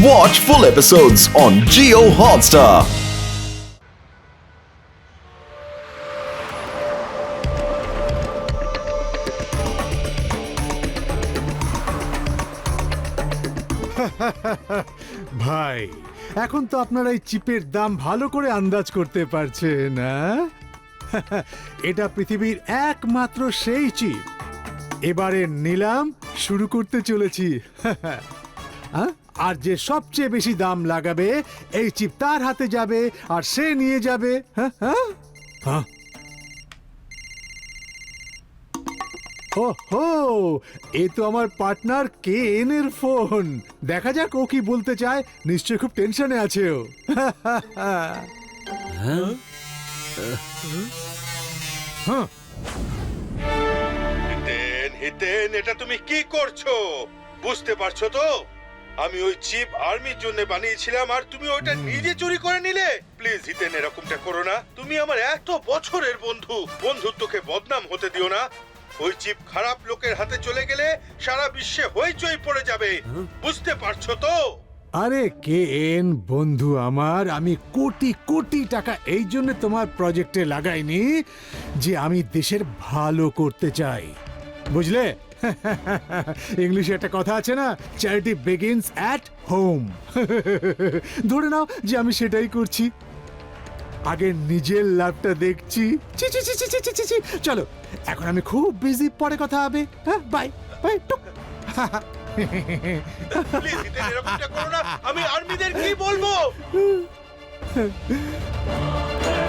Watch full episodes on Geo Hotstar. ভাই, এখন তো আপনারা এই চিপের দাম ভালো করে আন্দাজ করতে পারছেন না এটা পৃথিবীর একমাত্র সেই চিপ এবারে নিলাম, শুরু করতে চলেছি? আর যে সবচেয়ে বেশি দাম লাগাবে, এই চিপ তার হাতে যাবে আর সে নিয়ে যাবে। হ্যাঁ হ্যাঁ? হ্যাঁ। হো এ তো আমার পার্টনার কে এন এর ফোন। দেখা যাক ও কি বলতে চায়। নিশ্চয় খুব টেনশনে আছে ও হ্যাঁ। হিতেন হিতেন, এটা তুমি কি করছ? বুঝতে পারছ তো? আমি ওই চিপ আর্মির জন্য বানিয়েছিলাম আর তুমি ওইটা নিজে চুরি করে নিলে। প্লিজ হিতেন এরকমটা করো না। তুমি আমার এত বছরের বন্ধু। বন্ধুত্বকে বদনাম হতে দিও না। ওই চিপ খারাপ লোকের হাতে চলে গেলে সারা বিশ্বে হইচই পড়ে যাবে। বুঝতে পারছ তো? আরে কে এন বন্ধু আমার আমি কোটি কোটি টাকা এই জন্য তোমার প্রজেক্টে লাগাইনি যে আমি দেশের ভালো করতে চাই। বুঝলে? ইংলিশে একটা কথা আছে না চ্যারিটি বিগিনস অ্যাট হোম ধরে নাও যে আমি সেটাই করছি। আগে নিজের লাভটা দেখছি। ছি, ছি, ছি, ছি। চলো এখন আমি খুব বিজি পরে কথা হবে। হ্যাঁ বাই বাই টুক। আমি আর্মিদের কি বলব?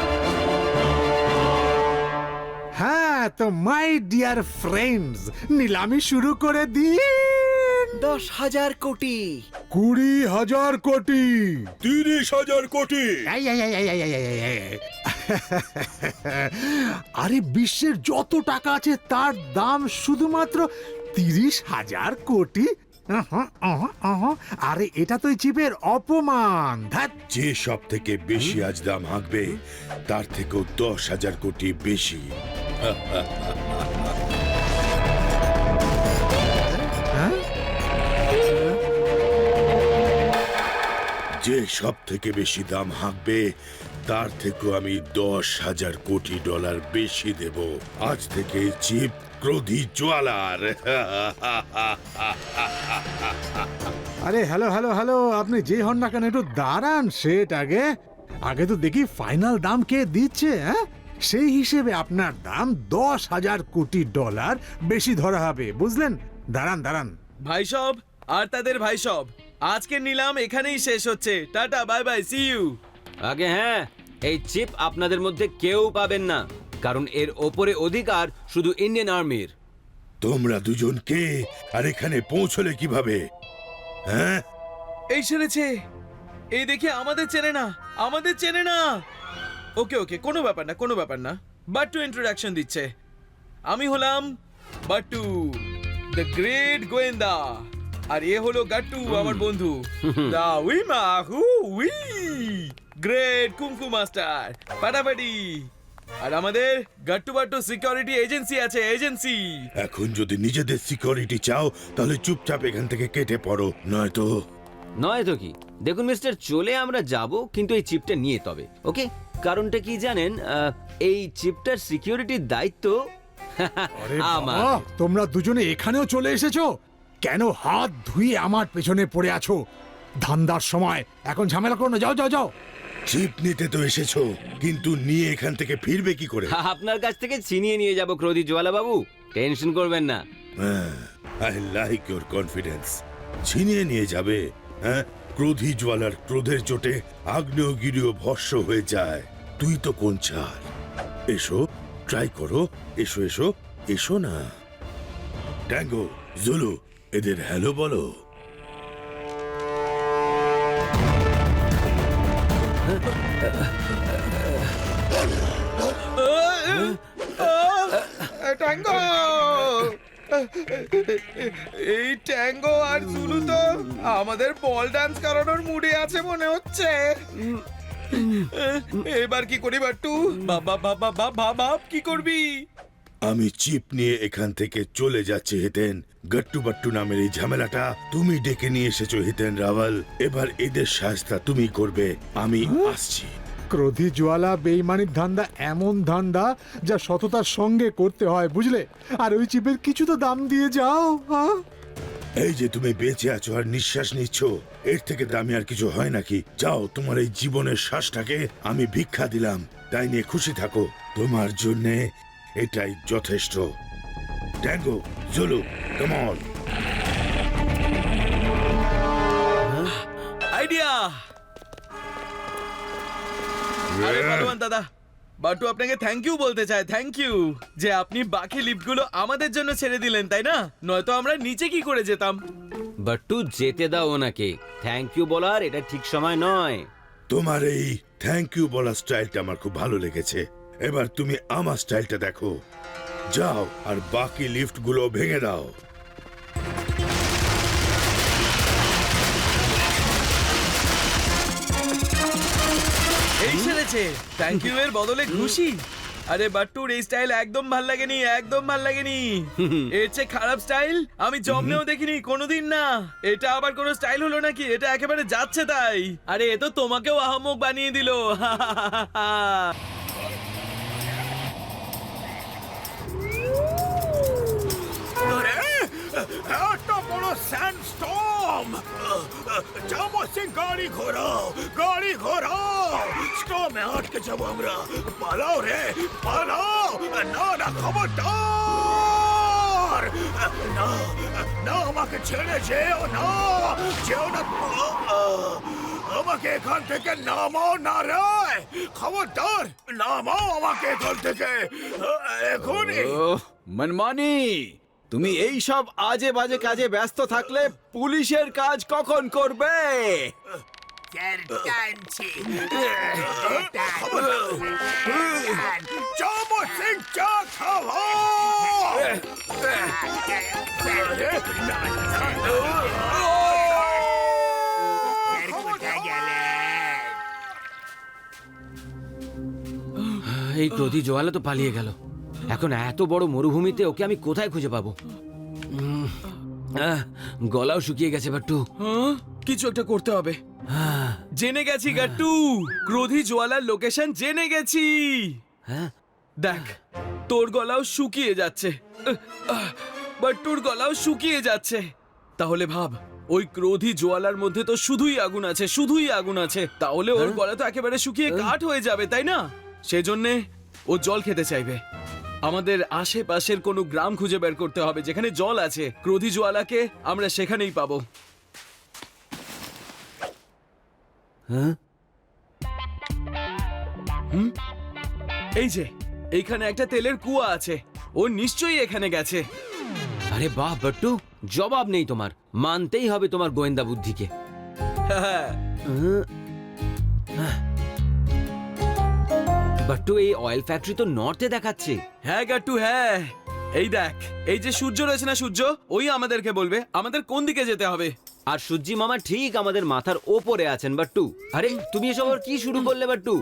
হ্যাঁ তো মাই ডিয়ার ফ্রেন্ডস নিলামি শুরু করে দিন। দশ হাজার কোটি। কুড়ি হাজার কোটি। তিরিশ হাজার কোটি। এই, এই, এই, এই, এই, এই, এই, এই। আরে বিশ্বের যত টাকা আছে তার দাম শুধুমাত্র তিরিশ হাজার কোটি। আহ, আহ, আহ। আরে এটা তো চিপের অপমান। ধ্যাৎ। যে সব থেকে বেশি আজ দাম হাঁকবে তার থেকেও দশ হাজার কোটি বেশি। যে সব থেকে বেশি দাম হাঁকবে, তার থেকেও আমি দশ হাজার কোটি ডলার বেশি দেব। আজ থেকে চিপ ক্রোধী জোয়ালার আরে হ্যালো হ্যালো হ্যালো আপনি যে হন না কেন, একটু দাঁড়ান সেট আগে। আগে তো দেখি ফাইনাল দাম কে দিচ্ছে হ্যাঁ? সেই হিসেবে আপনার দাম দশ হাজার কোটি ডলার বেশি ধরা হবে বুঝলেন? দাঁড়ান দাঁড়ান। ভাই সব আর তাদের ভাই সব আজকের নিলাম এখানেই শেষ হচ্ছে। Tata bye bye see you আগে হ্যাঁ এই চিপ আপনাদের মধ্যে কেউ পাবেন না কারণ এর ওপরে অধিকার শুধু ইন্ডিয়ান আর্মির। তোমরা দুজন কে আর এখানে পৌঁছলে কীভাবে? হ্যাঁ? এই শুনেছে এই দেখে আমাদের চেনে না আমাদের চেনে না। ওকে ওকে কোনো ব্যাপার না কোনো ব্যাপার না। বাট্টু ইন্ট্রোডাকশন দিচ্ছে। আমি হলাম বাট্টু দ্য গ্রেট গোয়েন্দা। আর এ হলো গাট্টু আমার বন্ধু। দা উই মা who we great kung fu master পাটাপাটি। আর আমাদের গাট্টু বাট্টু সিকিউরিটি এজেন্সি আছে এজেন্সি এখন যদি নিজেদের সিকিউরিটি চাও তাহলে চুপচাপ এখান থেকে কেটে পড়ো। নয়তো নয় তো কি? দেখুন মিস্টার চলে আমরা যাব কিন্তু এই চিপটা নিয়ে তবে ওকে কারণটা কি জানেন? এই চিপটার সিকিউরিটির দায়িত্ব আমার। তোমরা দুজনে এখানেও চলে এসেছ? কেন হাত ধুয়ে আমার পেছনে পড়ে আছো? ধান্দার সময়। এখন ঝামেলা করো না যাও যাও যাও। চিপ নিতে তো এসেছ কিন্তু নিয়ে এখান থেকে ফিরবে কি করে? আপনার কাছ থেকে ছিনিয়ে নিয়ে যাব ক্রোধী জোয়ালা বাবু টেনশন করবেন না। আই লাইক ইউর কনফিডেন্স ছিনিয়ে নিয়ে যাবে হ্যাঁ? ক্রোধী জ্বালার ক্রোধের চোটে আগ্নেয়গিরিও ভস্য হয়ে যায়। তুই তো কোন চাল? এসো ট্রাই করো, এসো এসো এসো না। ট্যাঙ্গো জুলু এদের হ্যালো বলো। ট্যাঙ্গো এই ট্যাঙ্গো আর জুলু তো আমাদের বল ডান্স করানোর মুডে আছে মনে হচ্ছে। এবার কি করি বাট্টু? বাবা বাবা বাবা বাপ কি করবি? আমি চিপ নিয়ে এখান থেকে চলে যাচ্ছি হেতেন। গট্টু বাট্টু নামের এই ঝামেলাটা তুমি ডেকে নিয়ে এসেছ হিতেন রাওয়াল। এবার এদের সাজটা তুমি করবে আমি আসছি। ক্রোধী জোয়ালা বেইমানির ধান্দা এমন ধান্দা যা সততার সঙ্গে করতে হয় বুঝলে? আর ওই চিপের কিছু তো দাম দিয়ে যাও হ্যাঁ? এই যে তুমি বেঁচে আছো আর নিঃশ্বাস নিচ্ছ এর থেকে দামি আর কিছু হয় নাকি? যাও তোমার এই জীবনের শ্বাসটাকে আমি ভিক্ষা দিলাম। তাই নিয়ে খুশি থাকো। তোমার জন্যে এটাই যথেষ্ট। Tango Zulu common idea! আরে পালোয়ান দাদা বাটু আপনাকে থ্যাংক ইউ বলতে চাই থ্যাংক ইউ যে আপনি বাকি লিফটগুলো আমাদের জন্য ছেড়ে দিলেন তাই না? নয়তো আমরা নিচে কি করে যেতাম? বাট্টু যেতে দাও ওনাকে। থ্যাংক ইউ বলার এটা ঠিক সময় নয়। তোমার এই থ্যাংক ইউ বলার স্টাইলটা আমার খুব ভালো লেগেছে। এবার তুমি আমার স্টাইলটা দেখো। যাও আর বাকি লিফটগুলো ভেঙে দাও। সেরেছে থ্যাংক ইউ এর বদলে খুশি। আরে বাট্টুর এই স্টাইল একদম ভালো লাগেনি, একদম ভালো লাগেনি। এর চেয়ে খারাপ স্টাইল আমি জন্মেও দেখিনি, কোনোদিন না। এটা আবার কোনো স্টাইল হলো নাকি? এটা একেবারে যাচ্ছে তাই। আরে, এ তো তোমাকেও আহমক বানিয়ে দিল। একটা বড় স্যান্ডস্টর্ম জামো সিং গাড়ি ঘোরাও গাড়ি ঘোরাও স্টর্মে আটকে যাব আমরা পালাও রে পালাও না না খবরদার না না আমাকে ছেড়ে যেও না যেও না আমাকে এখান থেকে নামাও না রে খবরদার নামাও আমাকে এখান থেকে এখনই ওহ, মনমানি তুমি এই সব আজে বাজে কাজে ব্যস্ত থাকলে পুলিশের কাজ কখন করবে? এই ক্রোধী জোয়ালা তো পালিয়ে গেল। এখন এত বড় মরুভূমিতে ওকে আমি কোথায় খুঁজে পাবো? উম, আহ, গলাও শুকিয়ে গেছে বাট্টু হ্যাঁ? কিছু একটা করতে হবে। জেনে গেছি গাট্টু। ক্রোধী জোয়ালার লোকেশন জেনে গেছি। হ্যাঁ। দেখ তোর গলাও শুকিয়ে যাচ্ছে। বাট্টুর গলাও শুকিয়ে যাচ্ছে। তাহলে ভাব ওই ক্রোধী জোয়ালার মধ্যে তো শুধুই আগুন আছে শুধুই আগুন আছে। তাহলে ওর গলা তো একেবারে শুকিয়ে কাঠ হয়ে যাবে তাই না? সেজন্যে ও জল খেতে চাইবে। আমাদের আশেপাশের কোনো গ্রাম খুঁজে বের করতে হবে যেখানে জল আছে। ক্রোধী জোয়ালাকে আমরা সেখানেই পাবো। হ্যাঁ? এই যে এইখানে একটা তেলের কুয়া আছে। ও নিশ্চয়ই এখানে গেছে। আরে বাহ বাট্টু জবাব নেই তোমার। মানতেই হবে তোমার গোয়েন্দা বুদ্ধিকে। বাট্টু এই অয়েল ফ্যাক্টরি তো নর্থে দেখাচ্ছে। হ্যাঁ গাট্টু হ্যাঁ। এই দেখ এই যে সূর্য রয়েছে না সূর্য ওই আমাদেরকে বলবে আমাদের কোন দিকে যেতে হবে? আর সূর্যি মামা ঠিক আমাদের মাথার ওপরে আছেন বাট্টু। আরে তুমি এসব আবার কি শুরু করলে বাট্টু?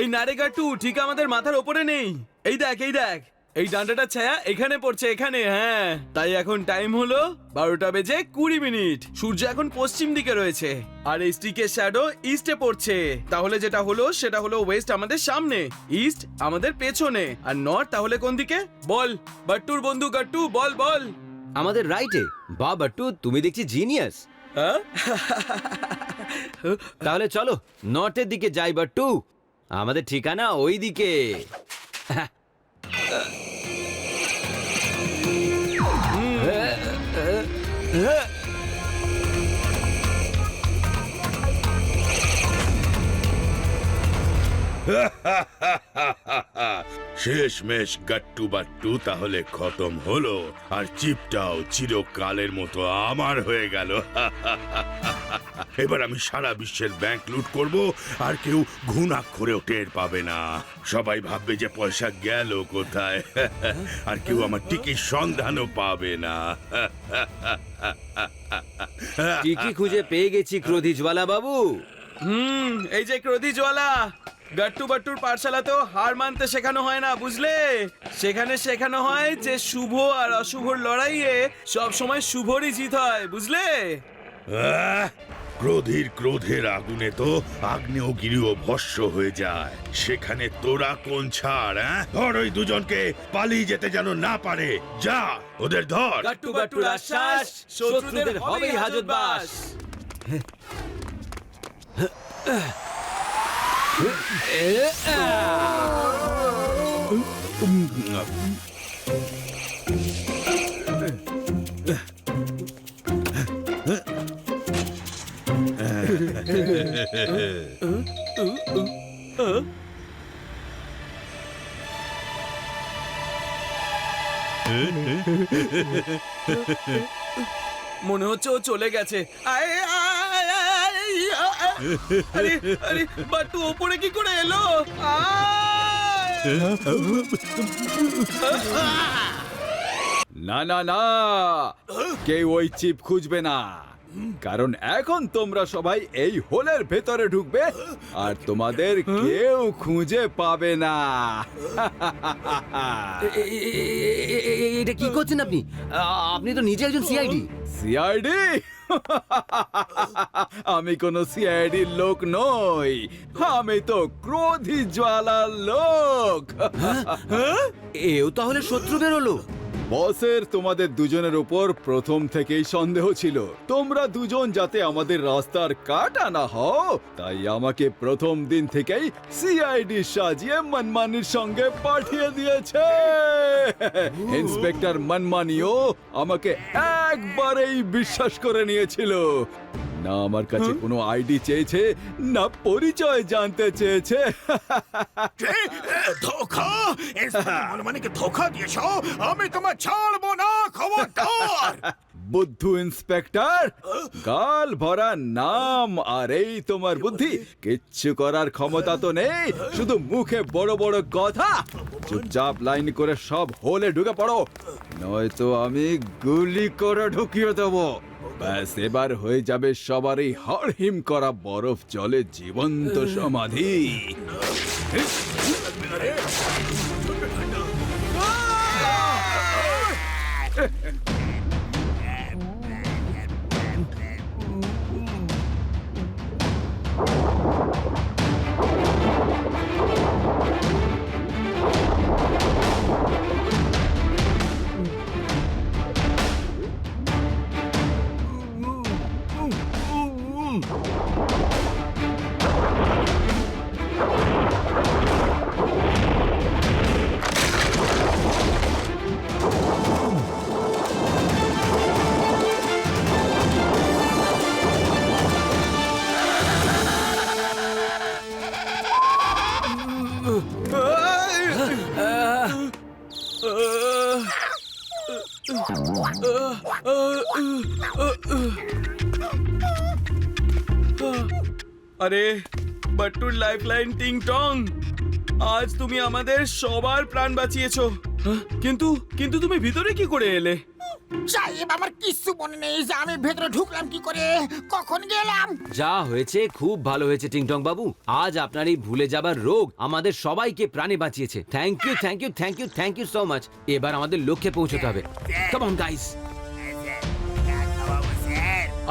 এই নারে গাট্টু ঠিক আমাদের মাথার ওপরে নেই। এই দেখ এই দেখ। এই ডান্ডাটা ছায়া এখানে পড়ছে এখানে হ্যাঁ। তাই এখন টাইম হলো বারোটা বেজে কুড়ি মিনিট। সূর্য এখন পশ্চিম দিকে রয়েছে আর এই স্টিকের শ্যাডো ইস্টে পড়ছে। তাহলে যেটা হলো সেটা হলো ওয়েস্ট আমাদের সামনে ইস্ট আমাদের পেছনে আর নর্থ তাহলে কোন দিকে? বল বাট্টুর বন্ধু গাট্টু বল বল। আমাদের রাইটে বা বাট্টু তুমি দেখছি জিনিয়াস হ্যাঁ? তাহলে চলো নর্থের দিকে যাই বাট্টু। আমাদের ঠিকানা ওই দিকে শেষ মেশ গাট্টু বাট্টু তাহলে খতম হলো আর চিপটাও চিরকালের মতো আমার হয়ে গেল। এবার আমি সারা বিশ্বের ব্যাংক লুট করব আর কেউ ঘুণাক্ষরেও টের পাবে না। সবাই ভাববে যে পয়সা গেল কোথায় আর কেউ আমার টিকির সন্ধানও পাবে না। ঠিকই খুঁজে পেয়ে গেছি ক্রোধী জ্বালা বাবু। হুম এই যে ক্রোধি জ্বালা গাট্টু বাট্টুর পাঠশালাতেও হার মানতে শেখানো হয় না বুঝলে? সেখানে শেখানো হয় যে শুভ আর অশুভর লড়াইয়ে সব সময় শুভরই জিত হয় বুঝলে? আহ, ক্রোধীর ক্রোধের আগুনে তো আগ্নেয়গিরিও ভস্য হয়ে যায়। সেখানে তোরা কোন ছাড় হ্যাঁ? ধর ওই দুজনকে পালিয়ে যেতে যেন না পারে। যা ওদের ধর। গাট্টু বাট্টুর আশ্বাস শত্রুদের হবেই হাজত বাস। মনে হচ্ছে ও চলে গেছে। আয়, আরে আরে, বাটু, ওপরে কি করে এলো? না না না। কেউ ওই চিপ খুঁজবে না। কারণ এখন তোমরা সবাই এই হোলের ভেতরে ঢুকবে আর তোমাদের কেউ খুঁজে পাবে না। এটা কি করছেন আপনি? আপনি তো নিজে একজন সিআইডি সিআইডি আমি কোন সিআইডির লোক নই। আমি তো ক্রোধী জ্বালার লোক। এও তাহলে শত্রু বেরোলো। বসের তোমাদের দুজনের উপর প্রথম থেকেই সন্দেহ ছিল। তোমরা দুজন যাতে আমাদের রাস্তার কাটা না হও, তাই আমাকে প্রথম দিন থেকেই সিআইডি সাজিয়ে মনমানির সঙ্গে পাঠিয়ে দিয়েছে। ইন্সপেক্টর মনমানিও আমাকে একবারেই বিশ্বাস করে নিয়েছিল। না আমার কাছে কোনো আইডি চেয়েছে না পরিচয় জানতে চেয়েছে? ধোকা ইন্সপেক্টর মনমানিকে দিয়েছ? আমি তোমার ছাড়বো না খবরদার! বুদ্ধু ইন্সপেক্টর গাল ভরা নাম আর এই তোমার বুদ্ধি কিচ্ছু করার ক্ষমতা তো নেই শুধু মুখে বড় বড় কথা। চুপচাপ লাইন করে সব হোলে ঢুকে পড়ো নয়তো আমি গুলি করে ঢুকিয়ে দেবো। ব্যাস এবার হয়ে যাবে সবারই হরহিম করা বরফ জলে জীবন্ত সমাধি। আরে, বাট্টুর লাইফ লাইন টিং টং। আজ তুমি আমাদের সবার প্রাণ বাঁচিয়েছো। হ্যাঁ? কিন্তু কিন্তু তুমি ভিতরে কি করে এলে? সাহেব আমার কিচ্ছু মনে নেই যে আমি ভেতরে ঢুকলাম কি করে। কখন গেলাম? যা হয়েছে খুব ভালো হয়েছে টিংটং বাবু আজ আপনার এই ভুলে যাবার রোগ আমাদের সবাইকে প্রাণে বাঁচিয়েছে। Thank you thank you thank you thank you so much এবার আমাদের লক্ষ্যে পৌঁছতে হবে। কাম অন গাইস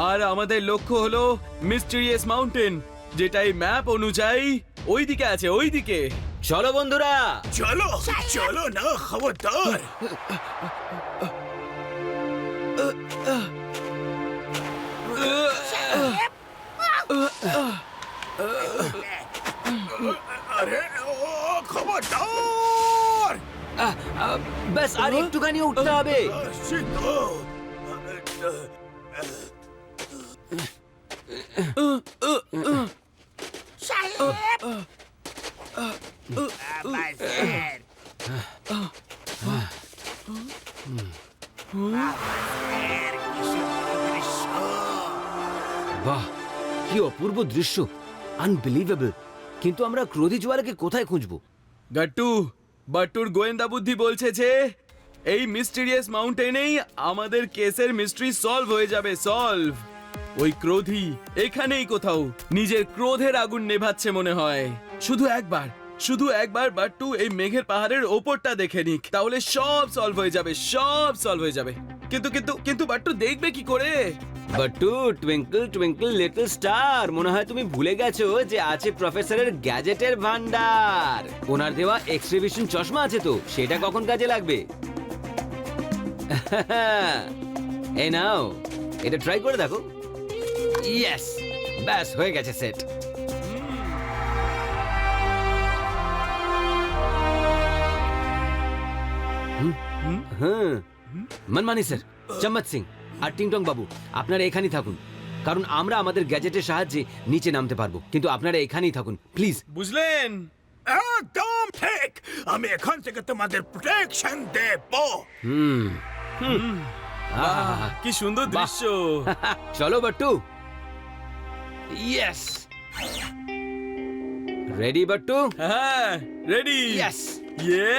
আর আমাদের লক্ষ্য হলো মিস্টিরিয়াস মাউন্টেন যেটা এই ম্যাপ অনুযায়ী ওইদিকে আছে ওইদিকে। চলো বন্ধুরা। চলো চলো না খবরদার। আরে ও খবরদার আহ, আহ, ব্যাস আর একটুখানি উঠতে হবে সিদ্ধ সাহেব বাহ, কি অপূর্ব দৃশ্য। আনবিলিভেবল কিন্তু আমরা ক্রোধী জোয়ারকে কোথায় খুঁজবো? গাট্টু, বাট্টুর গোয়েন্দা বুদ্ধি বলছে যে, এই মিস্টিরিয়াস মাউন্টেনেই আমাদের কেসের মিস্ট্রি সলভ হয়ে যাবে সলভ ওই ক্রোধী এখানেই কোথাও, নিজের ক্রোধের আগুন নেভাচ্ছে মনে হয়। শুধু একবার শুধু একবার বাট্টু এই মেঘের পাহাড়ের ওপরটা দেখে নিক। তাহলে সব সলভ হয়ে যাবে, সব সলভ হয়ে যাবে। কিন্তু কিন্তু কিন্তু বাট্টু দেখবে কি করে? বাট্টু টুইঙ্কল টুইঙ্কল লিটল স্টার মনে হয় তুমি ভুলে গেছো যে আছে প্রফেসরের গ্যাজেটের ভান্ডার। ওনার দেওয়া এক্সিবিশন চশমা আছে তো, সেটা কখন কাজে লাগবে? এই নাও, এটা ট্রাই করে দেখো। ইয়েস ব্যাস, হয়ে গেছে সেট হ্যাঁ। মনমানি স্যার। চম্মত সিং আর টিংটং বাবু আপনারা এখানেই থাকুন। কারণ আমরা আমাদের গ্যাজেটের সাহায্যে নিচে নামতে পারব। কিন্তু আপনারা এখানেই থাকুন প্লিজ। বুঝলেন? একদম ঠিক। আমি এখান থেকে তোমাদের প্রোটেকশন দেব। হুম। কি সুন্দর দৃশ্য। চলো বাট্টু। ইয়েস রেডি বাট্টু হ্যাঁ রেডি ইয়েস ইয়ে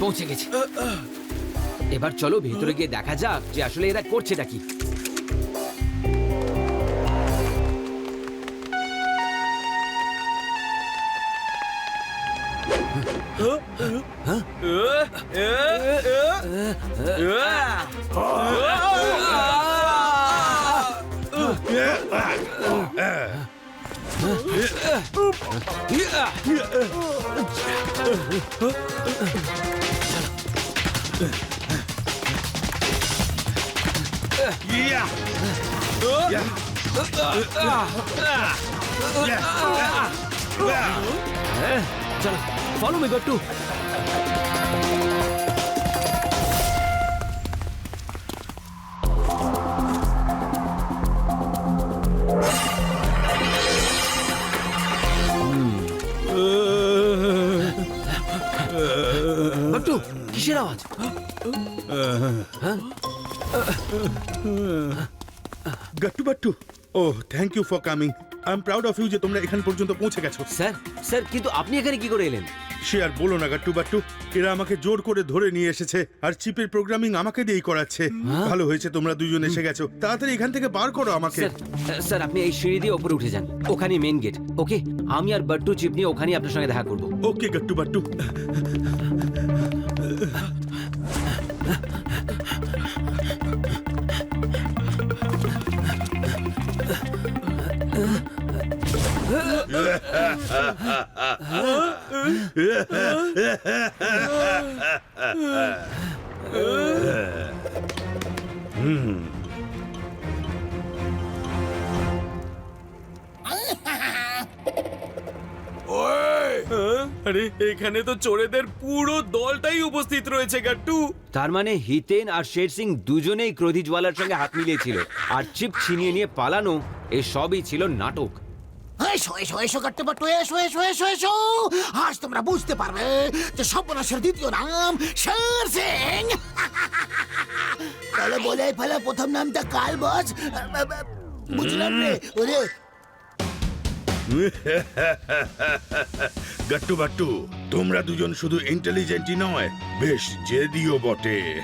পৌঁছে গেছি এবার চলো ভেতরে গিয়ে দেখা যাক যে আসলে এরা করছেটা কি। চলো ফলো মি বাট্টু বাট্টু কিসের আওয়াজ গাট্টু বাট্টু। ও thank you for coming I am proud of you যে তোমরা এখান পর্যন্ত পৌঁছে গেছো। স্যার স্যার কিন্তু আপনি এখানে কি করে এলেন? সে আর বলো না গাট্টু বাট্টু। এরা আমাকে জোর করে ধরে নিয়ে এসেছে আর চিপের প্রোগ্রামিং আমাকে দিয়েই করাচ্ছে। ভালো হয়েছে তোমরা দুজন এসে গেছো। তাড়াতাড়ি এখান থেকে বার করো আমাকে। স্যার আপনি এই সিঁড়ি দিয়ে ওপরে উঠে যান। ওখানে মেন গেট ওকে আমি আর বাট্টু চিপ নিয়ে ওখানেই আপনার সঙ্গে দেখা করব। ওকে গাট্টু বাট্টু। আরে, এখানে তো চোরেদের পুরো দলটাই উপস্থিত রয়েছে, গাট্টু। তার মানে হিতেন আর শের সিং দুজনেই ক্রোধী জ্বালার সঙ্গে হাত মিলিয়েছিল, আর চিপ ছিনিয়ে নিয়ে পালানো এই সবই ছিল নাটক। এসো এসো এসো কাটতে পারতো এসো এসো এসো এসো। আজ তোমরা বুঝতে পারবে যে সর্বনাশের দ্বিতীয় নাম শের সিং। তাহলে বলে ফেলে প্রথম নামটা কাল বস। বুঝলাম রে ওরে। গাট্টু বাট্টু তোমরা দুজন শুধু ইন্টেলিজেন্টই নয় বেশ জেদিও বটে।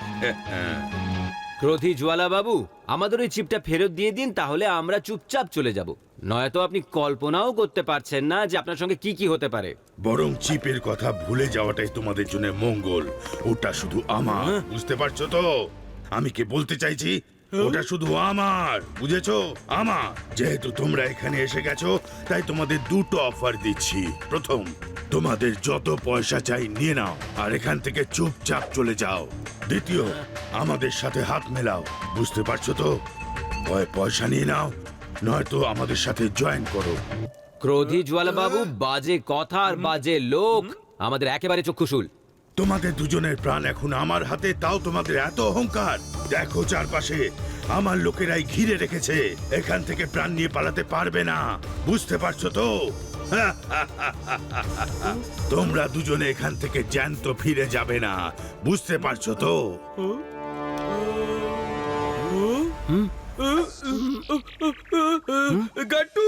ক্রোধী জ্বালা বাবু আমাদের ওই চিপটা ফেরত দিয়ে দিন তাহলে আমরা চুপচাপ চলে যাব। নয়তো আপনি কল্পনাও করতে পারছেন না যে আপনার সঙ্গে কি কি হতে পারে। বরং চিপের কথা ভুলে যাওয়াটাই তোমাদের জন্য মঙ্গল। ওটা শুধু আমার বুঝতে পারছ তো? আমি কি বলতে চাইছি? ওটা শুধু আমার বুঝেছ? আমার। যেহেতু তোমরা এখানে এসে গেছো তাই তোমাদের দুটো অফার দিচ্ছি। প্রথম তোমাদের যত পয়সা চাই নিয়ে নাও আর এখান থেকে চুপচাপ চলে যাও। দ্বিতীয় আমাদের সাথে হাত মেলাও বুঝতে পারছ তো? হয় পয়সা নিয়ে নাও নয়তো আমাদের সাথে জয়েন করো। ক্রোধী জ্বালাবাবু বাজে কথা আর বাজে লোক আমাদের একেবারে চক্ষুশুল। তোমাদের দুজনের প্রাণ এখন আমার হাতে তাও তোমাদের এত অহংকার। দেখো চারপাশে আমার লোকেরাই ঘিরে রেখেছে। এখান থেকে প্রাণ নিয়ে পালাতে পারবে না। বুঝতে পারছ তো? তোমরা দুজনে এখান থেকে জ্যান্ত ফিরে যাবে না। বুঝতে পারছ তো? গাট্টু!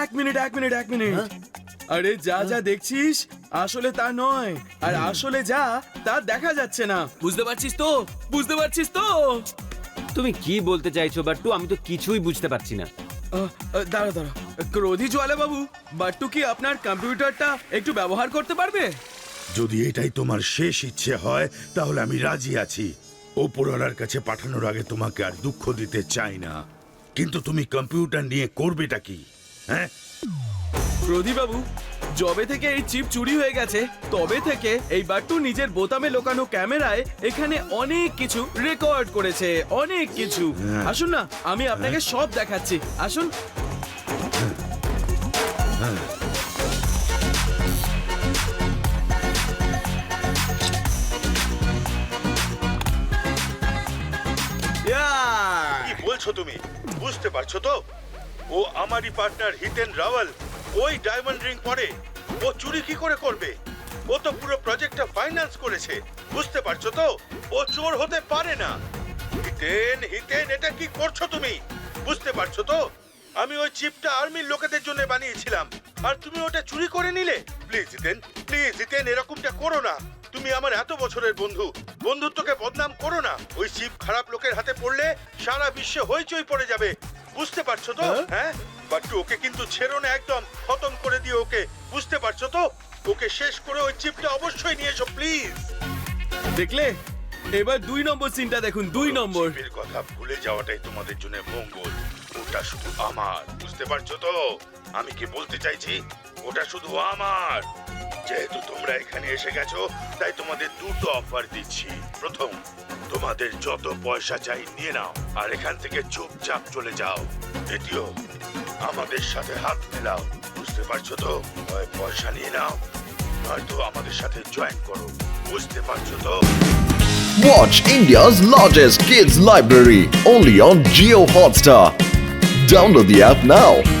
এক মিনিট এক মিনিট এক মিনিট। আরে যা যা দেখছিস আসলে তা নয়। আর আসলে যা তা দেখা যাচ্ছে না। বুঝতে পারছিস তো? বুঝতে পারছিস তো? তুমি কি বলতে চাইছো বাট্টু? আমি তো কিছুই বুঝতে পারছি না। দাঁড়া দাঁড়া ক্রোধী জোয়ালা বাবু বাট্টু কি আপনার কম্পিউটারটা একটু ব্যবহার করতে পারবে? যদি এটাই তোমার শেষ ইচ্ছে হয় তাহলে আমি রাজি আছি। ওপরওয়ালার কাছে পাঠানোর আগে তোমাকে আর দুঃখ দিতে চাই না। কিন্তু তুমি কম্পিউটার নিয়ে করবেটা কি হ্যাঁ? ক্রোধী বাবু জবে থেকে এই চিপ চুরি হয়ে গেছে তবে থেকে এই বাট্টু নিজের বোতামে লোকানো ক্যামেরায় এখানে অনেক কিছু রেকর্ড করেছে অনেক কিছু। আসুন না আমি আপনাকে সব দেখাচ্ছি। আসুন। Yeah! কি বলছো তুমি? বুঝতে পারছ তো? ও আমারই পার্টনার হিতেন রাওয়াল। ওই ডায়মন্ড রিং পরে ও চুরি কি করে করবে? ও তো পুরো প্রজেক্টটা ফাইন্যান্স করেছে। বুঝতে পারছ তো? ও চোর হতে পারে না। হিতেন হিতেন, এটা কি করছ তুমি? বুঝতে পারছ তো? আমি ওই চিপটা আর্মির লোকেদের জন্য বানিয়েছিলাম। আর তুমি ওটা চুরি করে নিলে? প্লিজ হিতেন প্লিজ হিতেন, এরকমটা করো না। তুমি আমার এত বছরের বন্ধু। বন্ধুত্বকে বদনাম করো না। ওই চিপ খারাপ লোকের হাতে পড়লে সারা বিশ্বে হইচই পড়ে যাবে। বুঝতে পারছ তো? হ্যাঁ? বাট্টু ওকে কিন্তু ছেড়ো না একদম। খতম করে দিও ওকে। বুঝতে পারছ তো? ওকে শেষ করে ওই চিপটা অবশ্যই নিয়ে এসো প্লিজ। দেখলে? এবার দুই নম্বর সিনটা দেখুন দুই নম্বর। চিপের কথা ভুলে যাওয়াটাই তোমাদের জন্য মঙ্গল। ওটা শুধু আমার বুঝতে পারছ তো? আমি কি বলতে চাইছি? ওটা শুধু আমার। যেহেতু তোমরা এখানে এসে গেছো, তাই তোমাদের দুটো অফার দিচ্ছি প্রথম, তোমাদের যত পয়সা চাই নিয়ে নাও, আর এখান থেকে চুপচাপ চলে যাও দ্বিতীয়, আমাদের সাথে হাত মেলাও, বুঝতে পারছ তো পয়সা নিয়ে নাও, নয়তো আমাদের সাথে জয়েন করো, বুঝতে পারছ তো Watch India's largest kids library, only on Geo Hotstar. Download the app now.